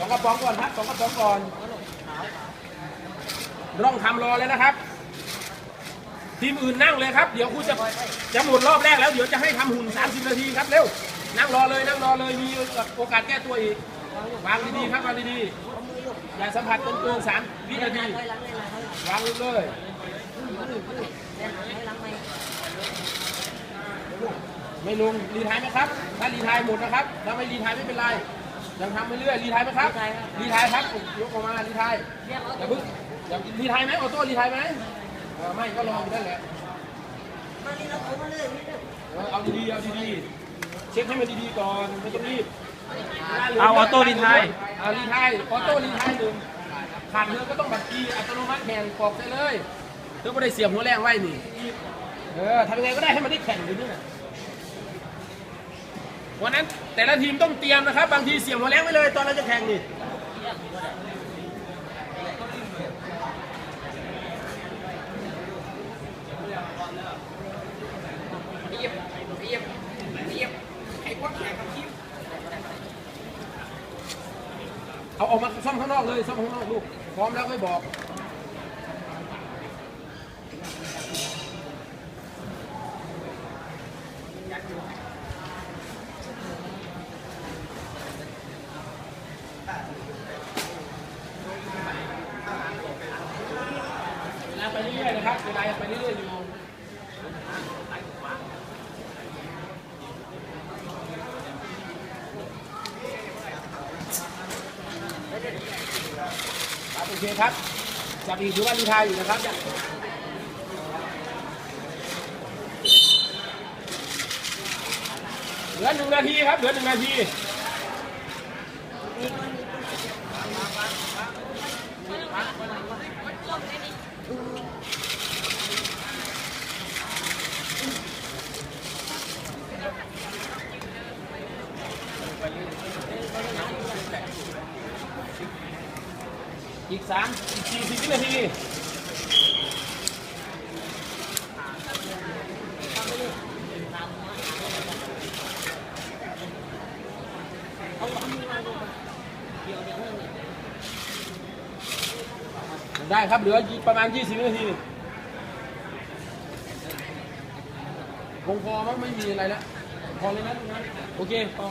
สองกระป๋องก่อนครับสองกระป๋องก่อนร่องทำรอเลยนะครับ ทีมอื่นนั่งเลยครับ เดี๋ยวครูจะจะหมดรอบแรกแล้วเดี๋ยวจะให้ทำหุ่น 30 นาทีครับเร็วนั่งรอเลยนั่งรอเลยมีโอกาสแก้ตัวอีกวางดีๆครับวางดีๆอย่าสัมผัสเกินเกินสามวินาทีวางเลยไม่ลงรีทายไหมครับ ถ้ารีทายหมดนะครับถ้าไม่รีทายไม่เป็นไร ยังทำไปเรื่อยรีไทายไหมครับรีไทายครับยกออกมารีไทายอย่าเพิ่งอย่ารีไทายไหมออโต้รีไทายไหมเออไม่ก็รออยู่นั่นแหละเออเอาดีๆเอาดีๆเช็คให้มันดีๆก่อนไม่ต้องรีบเอาออโต้รีไทายเอารีไทายออโต้รีไทายหนึ่งขาดเรือก็ต้องบัตรกีอัตโนมัติแข่งกรอกได้เลยเธอไม่ได้เสียบหัวแรงไว้นี่เออทำยังไงก็ได้ให้มันได้แข่งอยู่นี่นะ วันนั้นแต่ละทีมต้องเตรียมนะครับ บางทีเสียบหัวแรงไว้เลย ตอนเราจะแข่งนี่เอาออกมาซ่อมข้างนอกเลยซ่อมข้างนอกลูกพร้อมแล้วค่อยบอกเวลา ไปเรื่อยๆนะครับเวลาไปเรื่อยๆอยู่โอเคครับจับอีกถือว่ารีทายอยู่นะครับเหลือหนึ่งนาทีครับเหลือหนึ่งนาที อีกสามอีกสี่สิบวินาทีได้ครับ เหลือประมาณ 20วินาทีคงพอมั้งไม่มีอะไรแล้ว พอเลยนะตรงนั้นโอเคพอ